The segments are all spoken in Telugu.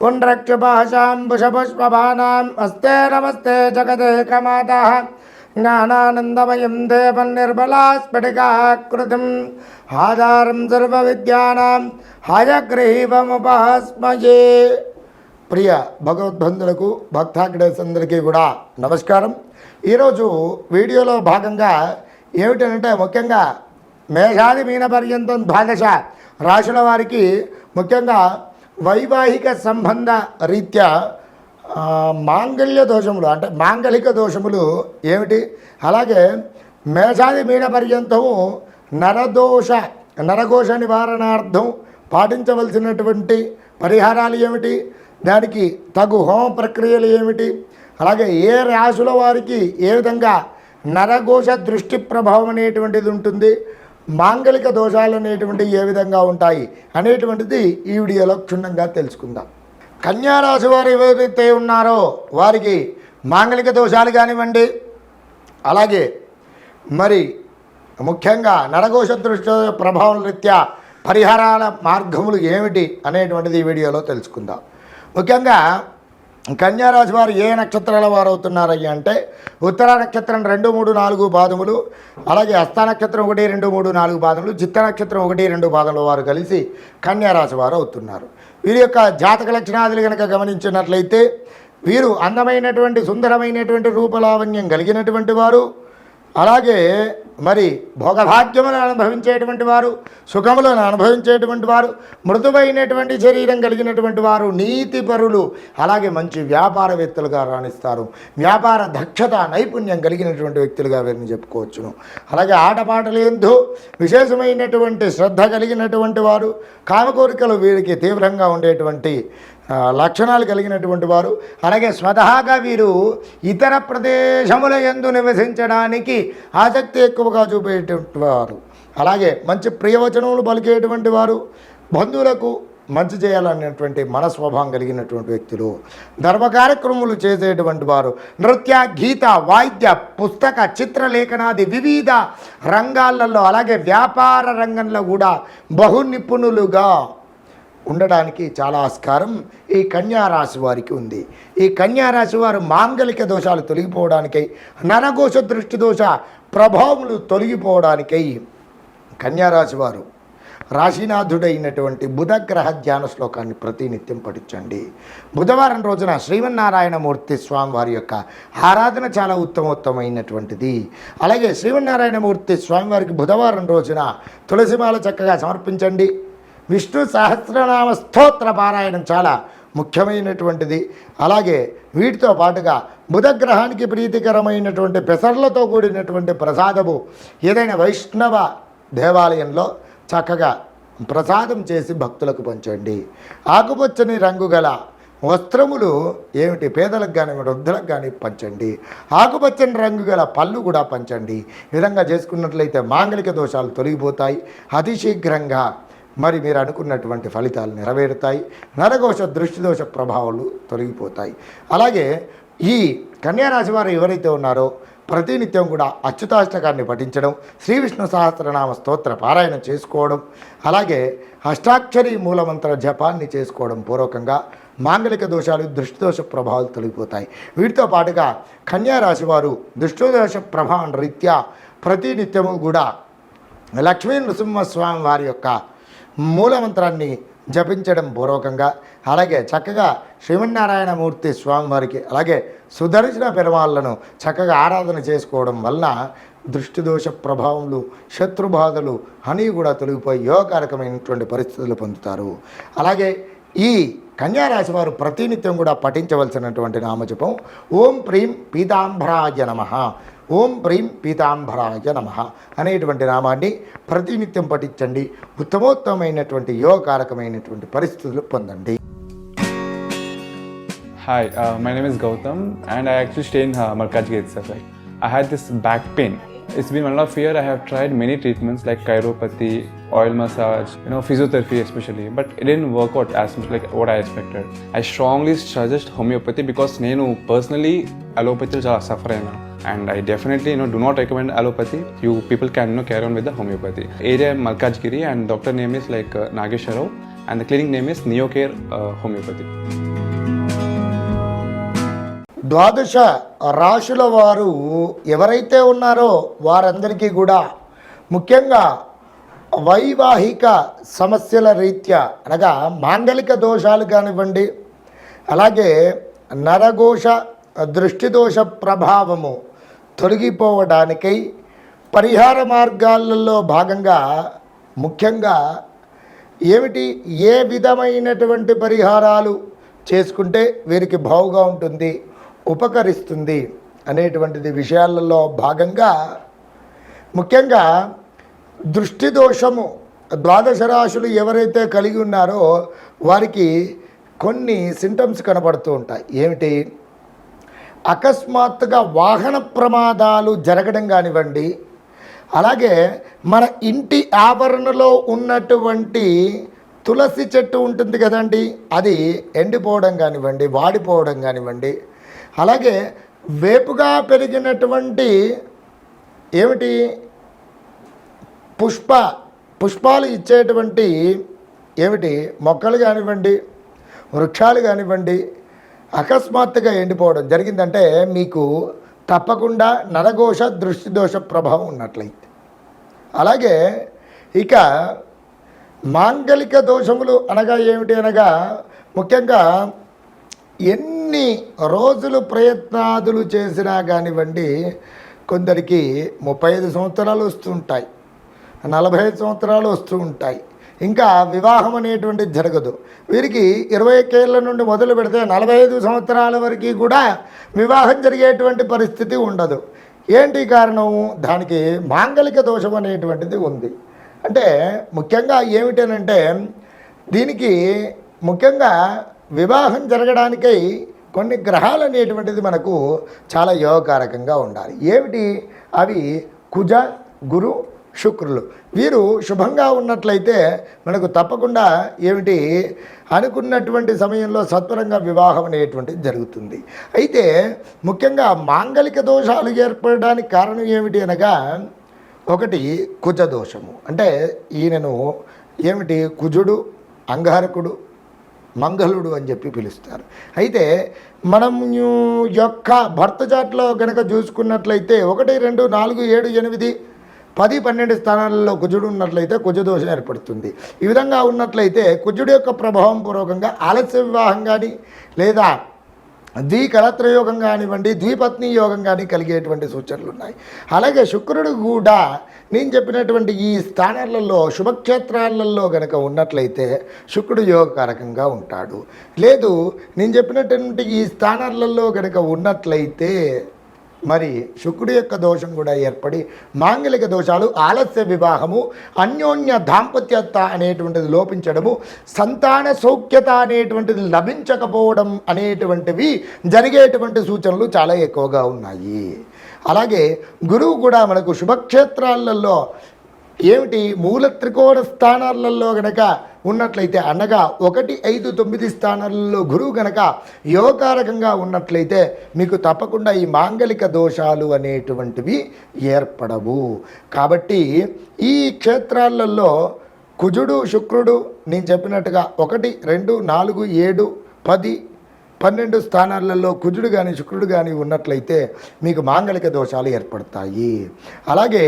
పుండ్రక్షుభాషాంబుషపుష్పభానాం అస్తే నమస్తే జగదేకమాతా జ్ఞానానందమయం దేవం నిర్మలాస్ఫటికాకృతిం ఆధారం సర్వవిద్యానాం హయగ్రీవముపస్మయే ప్రియ భగవద్బంధులకు భక్తాగ్రేస్ అందరికీ కూడా నమస్కారం. ఈరోజు వీడియోలో భాగంగా ఏమిటంటే ముఖ్యంగా మేఘాది మీన పర్యంతం ద్వాదశ రాశుల వారికి ముఖ్యంగా వైవాహిక సంబంధ రీత్యా మాంగళ్య దోషములు అంటే మాంగళిక దోషములు ఏమిటి? అలాగే మేషాది మీన పర్యంతము నరదోష నరఘోష నివారణార్థం పాటించవలసినటువంటి పరిహారాలు ఏమిటి? దానికి తగు హోమ ప్రక్రియలు ఏమిటి? అలాగే ఏ రాశుల వారికి ఏ విధంగా నరఘోష దృష్టి ప్రభావం అనేటువంటిది ఉంటుంది? మాంగళిక దోషాలు అనేటువంటివి ఏ విధంగా ఉంటాయి అనేటువంటిది ఈ వీడియోలో క్షుణ్ణంగా తెలుసుకుందాం. కన్యారాశి వారు ఎవరైతే ఉన్నారో వారికి మాంగళిక దోషాలు కానివ్వండి అలాగే మరి ముఖ్యంగా నరఘోష దృష్టి ప్రభావం రీత్యా పరిహారాల మార్గములు ఏమిటి అనేటువంటిది ఈ వీడియోలో తెలుసుకుందాం. ముఖ్యంగా కన్యారాశి వారు ఏ నక్షత్రాల వారు అవుతున్నారయ్యా అంటే ఉత్తర నక్షత్రం రెండు మూడు నాలుగు పాదములు అలాగే హస్త నక్షత్రం ఒకటి రెండు మూడు నాలుగు పాదములు చిత్త నక్షత్రం ఒకటి రెండు పాదముల వారు కలిసి కన్యారాశి వారు అవుతున్నారు. వీరి యొక్క జాతక లక్షణాదులు కనుక గమనించినట్లయితే వీరు అందమైనటువంటి సుందరమైనటువంటి రూపలావణ్యం కలిగినటువంటి వారు అలాగే మరి భోగభాగ్యములను అనుభవించేటువంటి వారు సుఖములను అనుభవించేటువంటి వారు మృదువైనటువంటి శరీరం కలిగినటువంటి వారు నీతిపరులు అలాగే మంచి వ్యాపారవేత్తలుగా రాణిస్తారు. వ్యాపార దక్షత నైపుణ్యం కలిగినటువంటి వ్యక్తులుగా వీరిని చెప్పుకోవచ్చును. అలాగే ఆటపాటలు ఎందు విశేషమైనటువంటి శ్రద్ధ కలిగినటువంటి వారు కామకోరికలు వీరికి తీవ్రంగా ఉండేటువంటి లక్షణాలు కలిగినటువంటి వారు. అలాగే స్వతహాగా వీరు ఇతర ప్రదేశముల ఎందు నివసించడానికి ఆసక్తి ఎక్కువగా చూపేటువంటి వారు. అలాగే మంచి ప్రియవచనములు పలికేటువంటి వారు బంధువులకు మంచి చేయాలనేటువంటి మనస్వభావం కలిగినటువంటి వ్యక్తులు. ధర్మ కార్యక్రమాలు చేసేటువంటి వారు నృత్య గీత వాయిద్య పుస్తక చిత్రలేఖనాది వివిధ రంగాలలో అలాగే వ్యాపార రంగంలో కూడా బహు నిపుణులుగా ఉండడానికి చాలా ఆస్కారం ఈ కన్యారాశి వారికి ఉంది. ఈ కన్యారాశి వారు మాంగలిక దోషాలు తొలగిపోవడానికై నరఘోష దృష్టి దోష ప్రభావములు తొలగిపోవడానికై కన్యారాశి వారు రాశినాథుడైనటువంటి బుధగ్రహ ధ్యాన శ్లోకాన్ని ప్రతినిత్యం పఠించండి. బుధవారం రోజున శ్రీమన్నారాయణమూర్తి స్వామి వారి యొక్క ఆరాధన చాలా ఉత్తమోత్తమైనటువంటిది. అలాగే శ్రీమన్నారాయణమూర్తి స్వామివారికి బుధవారం రోజున తులసిమాల చక్కగా సమర్పించండి. విష్ణు సహస్రనామ స్తోత్ర పారాయణం చాలా ముఖ్యమైనటువంటిది. అలాగే వీటితో పాటుగా బుధగ్రహానికి ప్రీతికరమైనటువంటి పెసర్లతో కూడినటువంటి ప్రసాదము ఏదైనా వైష్ణవ దేవాలయంలో చక్కగా ప్రసాదం చేసి భక్తులకు పంచండి. ఆకుపచ్చని రంగు గల వస్త్రములు ఏమిటి? పేదలకు కానీ వృద్ధులకు కానీ పంచండి. ఆకుపచ్చని రంగు గల పళ్ళు కూడా పంచండి. విధంగా చేసుకున్నట్లయితే మాంగళిక దోషాలు తొలగిపోతాయి. అతి శీఘ్రంగా మరి మీరు అనుకున్నటువంటి ఫలితాలు నెరవేరుతాయి. నరకోశ దృష్టిదోష ప్రభావాలు తొలగిపోతాయి. అలాగే ఈ కన్యారాశి వారు ఎవరైతే ఉన్నారో ప్రతినిత్యం కూడా అచ్యుతాష్టకాన్ని పఠించడం శ్రీ విష్ణు సహస్రనామ స్తోత్ర పారాయణం చేసుకోవడం అలాగే అష్టాక్షరి మూలమంత్ర జపాన్ని చేసుకోవడం పూర్వకంగా మాంగళిక దోషాలు దృష్టిదోష ప్రభావాలు తొలగిపోతాయి. వీటితో పాటుగా కన్యారాశి వారు దృష్టిదోష ప్రభావం రీత్యా ప్రతినిత్యము కూడా లక్ష్మీ నృసింహస్వామి వారి యొక్క మూలమంత్రాన్ని జపించడం పూర్వకంగా అలాగే చక్కగా శ్రీమన్నారాయణమూర్తి స్వామివారికి అలాగే సుదర్శన పెరవాళ్ళను చక్కగా ఆరాధన చేసుకోవడం వలన దృష్టి దోష ప్రభావములు శత్రుబాధలు అని కూడా తొలగిపోయి యోగకారకమైనటువంటి పరిస్థితులు పొందుతారు. అలాగే ఈ కన్యారాశి వారు ప్రతినిత్యం కూడా పఠించవలసినటువంటి నామజపం ఓం ప్రీం పీతాంబరాయ నమ. ఓం ప్రీం పీతాంబరాయ నమ అనేటువంటి నామాన్ని ప్రతినిత్యం పఠించండి. ఉత్తమోత్తమైనటువంటి యోగకారకమైనటువంటి పరిస్థితులు పొందండి. Hi my name is Gautam and I actually stay in Malkajgiri sir I had this back pain it's been one of year I have tried many treatments like chiropathy oil massage you know physiotherapy especially but it in work out as much like what I expected I strongly suggest homeopathy because నేను పర్సనలీ అలోపతిలో చాలా సఫర్ అయినా. And I definitely no do not recommend allopathy you people can no carry on with the homeopathy area Malkajgiri and doctor name is like Nageswararao and the clinic name is Neocare homeopathy ద్వాదశ రాశుల వారు ఎవరైతే ఉన్నారో వారందరికీ కూడా ముఖ్యంగా వైవాహిక సమస్యల రీత్యా అనగా మాండలిక దోషాలు కానివ్వండి అలాగే నరఘోష దృష్టిదోష ప్రభావము తొలగిపోవడానికై పరిహార మార్గాలలో భాగంగా ముఖ్యంగా ఏమిటి? ఏ విధమైనటువంటి పరిహారాలు చేసుకుంటే వీరికి బావుగా ఉంటుంది ఉపకరిస్తుంది అనేటువంటిది విషయాలలో భాగంగా ముఖ్యంగా దృష్టి దోషము ద్వాదశ రాశులు ఎవరైతే కలిగి ఉన్నారో వారికి కొన్ని సింటమ్స్ కనబడుతూ ఉంటాయి. ఏమిటి? అకస్మాత్తుగా వాహన ప్రమాదాలు జరగడం కానివ్వండి అలాగే మన ఇంటి ఆవరణలో ఉన్నటువంటి తులసి చెట్టు ఉంటుంది కదండి అది ఎండిపోవడం కానివ్వండి వాడిపోవడం కానివ్వండి అలాగే వేపుగా పెరిగినటువంటి ఏమిటి? పుష్ప పుష్పాలు ఇచ్చేటువంటి ఏమిటి? మొక్కలు కానివ్వండి వృక్షాలు కానివ్వండి అకస్మాత్తుగా ఎండిపోవడం జరిగిందంటే మీకు తప్పకుండా నరఘోష దృష్టి దోష ప్రభావం ఉన్నట్లయితే. అలాగే ఇక మాంగలిక దోషములు అనగా ఏమిటి అనగా ముఖ్యంగా ఎన్ని రోజులు ప్రయత్నాదులు చేసినా కానివ్వండి కొందరికి ముప్పై ఐదు సంవత్సరాలు వస్తుంటాయి నలభై ఐదు సంవత్సరాలు వస్తూ ఉంటాయి. ఇంకా వివాహం అనేటువంటిది జరగదు. వీరికి ఇరవై ఏళ్ళ నుండి మొదలు పెడితే నలభై ఐదు సంవత్సరాల వరకు కూడా వివాహం జరిగేటువంటి పరిస్థితి ఉండదు. ఏంటి కారణం? దానికి మాంగలిక దోషం అనేటువంటిది ఉంది. అంటే ముఖ్యంగా ఏమిటనంటే దీనికి ముఖ్యంగా వివాహం జరగడానికై కొన్ని గ్రహాలు అనేటువంటిది మనకు చాలా యోగకారకంగా ఉండాలి. ఏమిటి? అవి కుజ గురు శుక్రులు. వీరు శుభంగా ఉన్నట్లయితే మనకు తప్పకుండా ఏమిటి? అనుకున్నటువంటి సమయంలో సత్వరంగా వివాహం అనేటువంటిది జరుగుతుంది. అయితే ముఖ్యంగా మాంగలిక దోషాలు ఏర్పడడానికి కారణం ఏమిటి అనగా ఒకటి కుజ దోషము. అంటే ఈయనను ఏమిటి? కుజుడు అంగారకుడు మంగళుడు అని చెప్పి పిలుస్తారు. అయితే మనం యొక్క భర్త చాట్లో కనుక చూసుకున్నట్లయితే ఒకటి రెండు నాలుగు ఏడు ఎనిమిది పది పన్నెండు స్థానాలలో కుజుడు ఉన్నట్లయితే కుజదోషం ఏర్పడుతుంది. ఈ విధంగా ఉన్నట్లయితే కుజుడు యొక్క ప్రభావం పూర్వకంగా ఆలస్య వివాహం కానీ లేదా ద్వికలత్రయోగం కానివ్వండి ద్విపత్ని యోగం కానీ కలిగేటువంటి సూచనలు ఉన్నాయి. అలాగే శుక్రుడు కూడా నేను చెప్పినటువంటి ఈ స్థానాలలో శుభక్షేత్రాలలో కనుక ఉన్నట్లయితే శుక్రుడు యోగకారకంగా ఉంటాడు. లేదు నేను చెప్పినటువంటి ఈ స్థానాలలో కనుక ఉన్నట్లయితే మరి శుక్రుడి యొక్క దోషం కూడా ఏర్పడి మాంగలిక దోషాలు ఆలస్య వివాహము అన్యోన్య దాంపత్యత అనేటువంటిది లోపించడము సంతాన సౌఖ్యత అనేటువంటిది లభించకపోవడం అనేటువంటివి జరిగేటువంటి సూచనలు చాలా ఎక్కువగా ఉన్నాయి. అలాగే గురువు కూడా మనకు శుభక్షేత్రాలలో ఏమిటి? మూల త్రికోణ స్థానాలలో గనక ఉన్నట్లయితే అనగా ఒకటి ఐదు తొమ్మిది స్థానాలలో గురువు గనక యోగకారకంగా ఉన్నట్లయితే మీకు తప్పకుండా ఈ మాంగలిక దోషాలు అనేటువంటివి ఏర్పడవు. కాబట్టి ఈ క్షేత్రాలలో కుజుడు శుక్రుడు నేను చెప్పినట్టుగా ఒకటి రెండు నాలుగు ఏడు పది పన్నెండు స్థానాలలో కుజుడు కానీ శుక్రుడు కానీ ఉన్నట్లయితే మీకు మాంగళిక దోషాలు ఏర్పడతాయి. అలాగే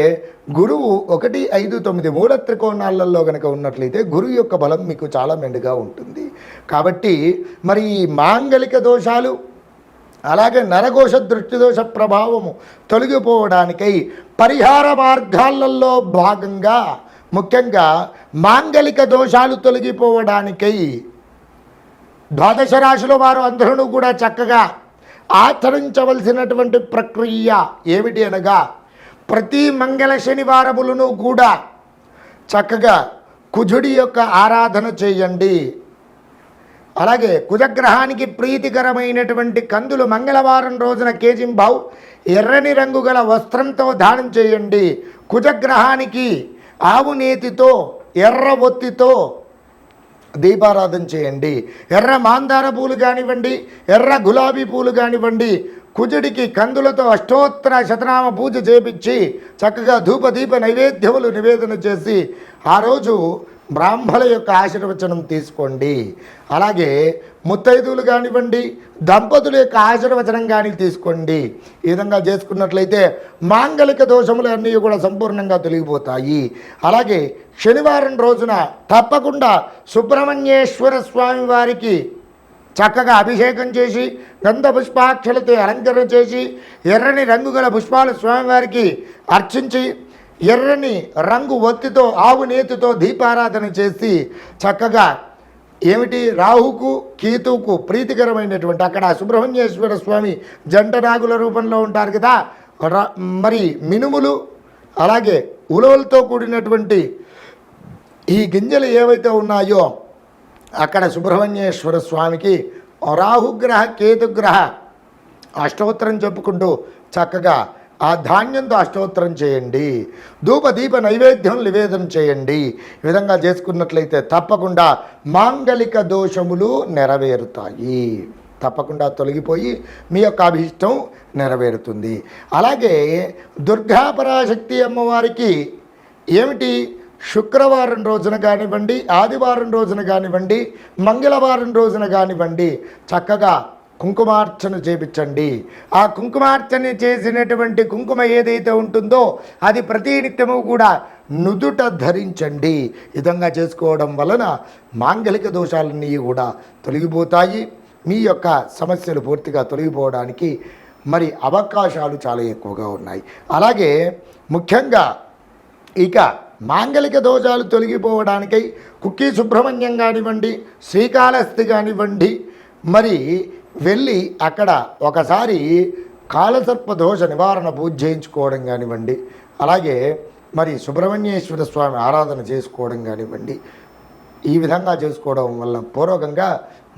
గురువు ఒకటి ఐదు తొమ్మిది మూల త్రికోణాలలో కనుక ఉన్నట్లయితే గురువు యొక్క బలం మీకు చాలా మెండుగా ఉంటుంది. కాబట్టి మరి ఈ మాంగళిక దోషాలు అలాగే నరకోశ దృష్టిదోష ప్రభావము తొలగిపోవడానికై పరిహార మార్గాలలో భాగంగా ముఖ్యంగా మాంగళిక దోషాలు తొలగిపోవడానికై ద్వాదశ రాశుల వారు అందరూ కూడా చక్కగా ఆచరించవలసినటువంటి ప్రక్రియ ఏమిటి అనగా ప్రతి మంగళ శనివారములను కూడా చక్కగా కుజుడి యొక్క ఆరాధన చేయండి. అలాగే కుజగ్రహానికి ప్రీతికరమైనటువంటి కందులు మంగళవారం రోజున కేజింబావు ఎర్రని రంగు గల వస్త్రంతో దానం చేయండి. కుజగ్రహానికి ఆవు నేతితో ఎర్ర ఒత్తితో దీపారాధన చేయండి. ఎర్ర మాందార పూలు కానివ్వండి ఎర్ర గులాబీ పూలు కానివ్వండి కుజుడికి కందులతో అష్టోత్తర శతనామ పూజ చేపించి చక్కగా ధూప దీప నైవేద్యములు నివేదన చేసి ఆ రోజు బ్రాహ్మణ యొక్క ఆశీర్వచనం తీసుకోండి. అలాగే ముత్తైదువులు కానివ్వండి దంపతుల యొక్క ఆశీర్వచనం కానీ తీసుకోండి. ఈ విధంగా చేసుకున్నట్లయితే మాంగళిక దోషములు అన్నీ కూడా సంపూర్ణంగా తొలగిపోతాయి. అలాగే శనివారం రోజున తప్పకుండా సుబ్రహ్మణ్యేశ్వర స్వామి వారికి చక్కగా అభిషేకం చేసి గంధ పుష్పాక్షలతో అలంకరణ చేసి ఎర్రని రంగు గల పుష్పాలు స్వామివారికి అర్చించి ఎర్రని రంగు ఒత్తితో ఆవు నేతితో దీపారాధన చేసి చక్కగా ఏమిటి? రాహుకు కేతువుకు ప్రీతికరమైనటువంటి అక్కడ సుబ్రహ్మణ్యేశ్వర స్వామి జంట నాగుల రూపంలో ఉంటారు కదా. మరి మినుములు అలాగే ఉలవలతో కూడినటువంటి ఈ గింజలు ఏవైతే ఉన్నాయో అక్కడ సుబ్రహ్మణ్యేశ్వర స్వామికి రాహుగ్రహ కేతుగ్రహ అష్టోత్తరం చెప్పుకుంటూ చక్కగా ఆ ధాన్యంతో అష్టోత్తరం చేయండి. ధూప దీప నైవేద్యం నివేదన చేయండి. ఈ విధంగా చేసుకున్నట్లయితే తప్పకుండా మాంగళిక దోషములు నెరవేరుతాయి. తప్పకుండా తొలగిపోయి మీ యొక్క అభిష్టం నెరవేరుతుంది. అలాగే దుర్గాపరాశక్తి అమ్మవారికి ఏమిటి? శుక్రవారం రోజున కానివ్వండి ఆదివారం రోజున కానివ్వండి మంగళవారం రోజున కానివ్వండి చక్కగా కుంకుమార్చన చేపించండి. ఆ కుంకుమార్చన చేసినటువంటి కుంకుమ ఏదైతే ఉంటుందో అది ప్రతినిత్యము కూడా నుదుట ధరించండి. విధంగా చేసుకోవడం వలన మాంగళిక దోషాలన్నీ కూడా తొలగిపోతాయి. మీ యొక్క సమస్యలు పూర్తిగా తొలగిపోవడానికి మరి అవకాశాలు చాలా ఎక్కువగా ఉన్నాయి. అలాగే ముఖ్యంగా ఇక మాంగళిక దోషాలు తొలగిపోవడానికై కుక్కీ సుబ్రహ్మణ్యం కానివ్వండి శ్రీకాళహస్తి కానివ్వండి మరి వెళ్ళి అక్కడ ఒకసారి కాలసర్ప దోష నివారణ పూజ చేయించుకోవడం కానివ్వండి అలాగే మరి సుబ్రహ్మణ్యేశ్వర స్వామి ఆరాధన చేసుకోవడం కానివ్వండి ఈ విధంగా చేసుకోవడం వల్ల పూర్వకంగా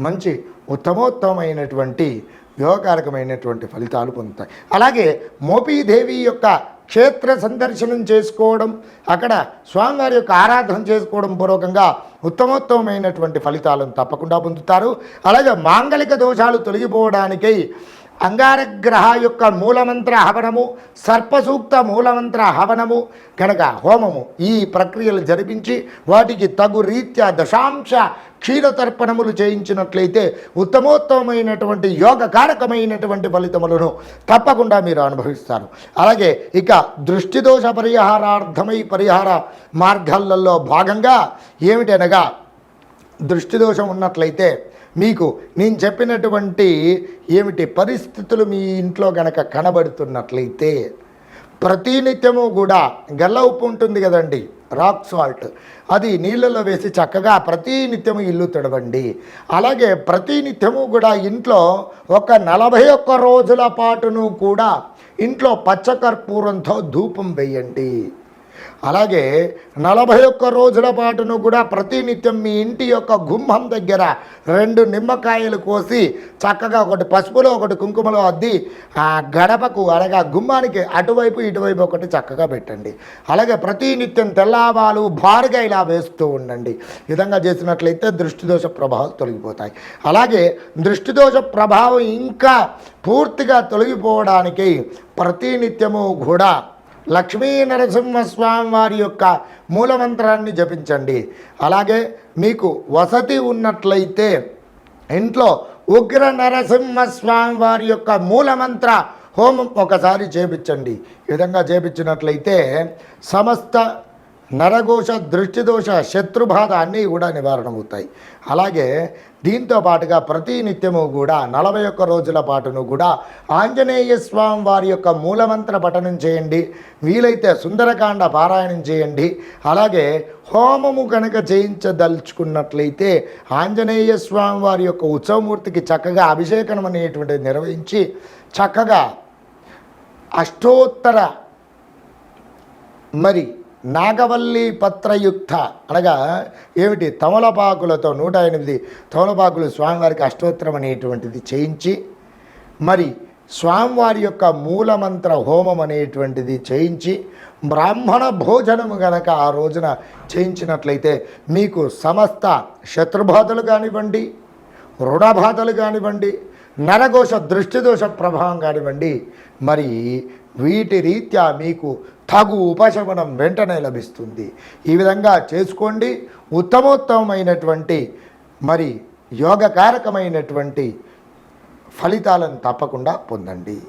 మంచి ఉత్తమోత్తమైనటువంటి యోగకారకమైనటువంటి ఫలితాలు పొందుతాయి. అలాగే మోపీదేవి యొక్క క్షేత్ర సందర్శనం చేసుకోవడం అక్కడ స్వామివారి యొక్క ఆరాధన చేసుకోవడం పూర్వకంగా ఉత్తమోత్తమైనటువంటి ఫలితాలను తప్పకుండా పొందుతారు. అలాగే మాంగళిక దోషాలు తొలగిపోవడానికై అంగారగ్రహ యొక్క మూలమంత్ర హవనము సర్పసూక్త మూలమంత్ర హవనము కనుక హోమము ఈ ప్రక్రియలు జరిపించి వాటికి తగు రీత్యా దశాంశ క్షీరతర్పణములు చేయించినట్లయితే ఉత్తమోత్తమైనటువంటి యోగకారకమైనటువంటి ఫలితములను తప్పకుండా మీరు అనుభవిస్తారు. అలాగే ఇక దృష్టిదోష పరిహారార్థమై పరిహార మార్గాలలో భాగంగా ఏమిటనగా దృష్టిదోషం ఉన్నట్లయితే మీకు నేను చెప్పినటువంటి ఏమిటి పరిస్థితులు మీ ఇంట్లో గనక కనబడుతున్నట్లయితే ప్రతినిత్యము కూడా గల్ల ఉప్పు ఉంటుంది కదండి రాక్ సాల్ట్ అది నీళ్ళలో వేసి చక్కగా ప్రతినిత్యము ఇల్లు తడవండి. అలాగే ప్రతినిత్యము కూడా ఇంట్లో ఒక నలభై ఒక్క రోజుల పాటును కూడా ఇంట్లో పచ్చకర్పూరంతో ధూపం వేయండి. అలాగే నలభై ఒక్క రోజుల పాటును కూడా ప్రతినిత్యం మీ ఇంటి యొక్క గుమ్మం దగ్గర రెండు నిమ్మకాయలు కోసి చక్కగా ఒకటి పసుపులో ఒకటి కుంకుమలో అద్ది ఆ గడపకు అనగా గుమ్మానికి అటువైపు ఇటువైపు ఒకటి చక్కగా పెట్టండి. అలాగే ప్రతినిత్యం తెల్లావాలు భారీగా ఇలా వేస్తూ ఉండండి. విధంగా చేసినట్లయితే దృష్టిదోష ప్రభావాలు తొలగిపోతాయి. అలాగే దృష్టిదోష ప్రభావం ఇంకా పూర్తిగా తొలగిపోవడానికి ప్రతినిత్యము కూడా లక్ష్మీ నరసింహస్వామి వారి యొక్క మూలమంత్రాన్ని జపించండి. అలాగే మీకు వసతి ఉన్నట్లయితే ఇంట్లో ఉగ్ర నరసింహస్వామి వారి యొక్క మూలమంత్ర హోమం ఒకసారి చేపించండి. ఈ విధంగా చేపించినట్లయితే సమస్త నరఘోష దృష్టిదోష శత్రుబాధ అన్నీ కూడా నివారణ అవుతాయి అలాగే దీంతో పాటుగా ప్రతి నిత్యము కూడా నలభై ఒక్క రోజుల పాటును కూడా ఆంజనేయ స్వామి వారి యొక్క మూలమంత్ర పఠనం చేయండి. వీలైతే సుందరకాండ పారాయణం చేయండి. అలాగే హోమము కనుక చేయించదలుచుకున్నట్లయితే ఆంజనేయ స్వామి వారి యొక్క ఉత్సవమూర్తికి చక్కగా అభిషేకం అనేటువంటిది నిర్వహించి చక్కగా అష్టోత్తర మరి నాగవల్లి పత్రయుక్త. అనగా ఏమిటి? తమలపాకులతో నూట ఎనిమిది తమలపాకులు స్వామివారికి అష్టోత్తరం అనేటువంటిది చేయించి మరి స్వామివారి యొక్క మూలమంత్ర హోమం అనేటువంటిది చేయించి బ్రాహ్మణ భోజనము గనక ఆ రోజున చేయించినట్లయితే మీకు సమస్త శత్రుబాధలు కానివ్వండి రుణబాధలు కానివ్వండి నరఘోష దృష్టిదోష ప్రభావం కానివ్వండి మరి వీటి రీత్యా మీకు తగు ఉపశమనం వెంటనే లభిస్తుంది. ఈ విధంగా చేసుకోండి. ఉత్తమోత్తమైనటువంటి మరి యోగకారకమైనటువంటి ఫలితాలను తప్పకుండా పొందండి.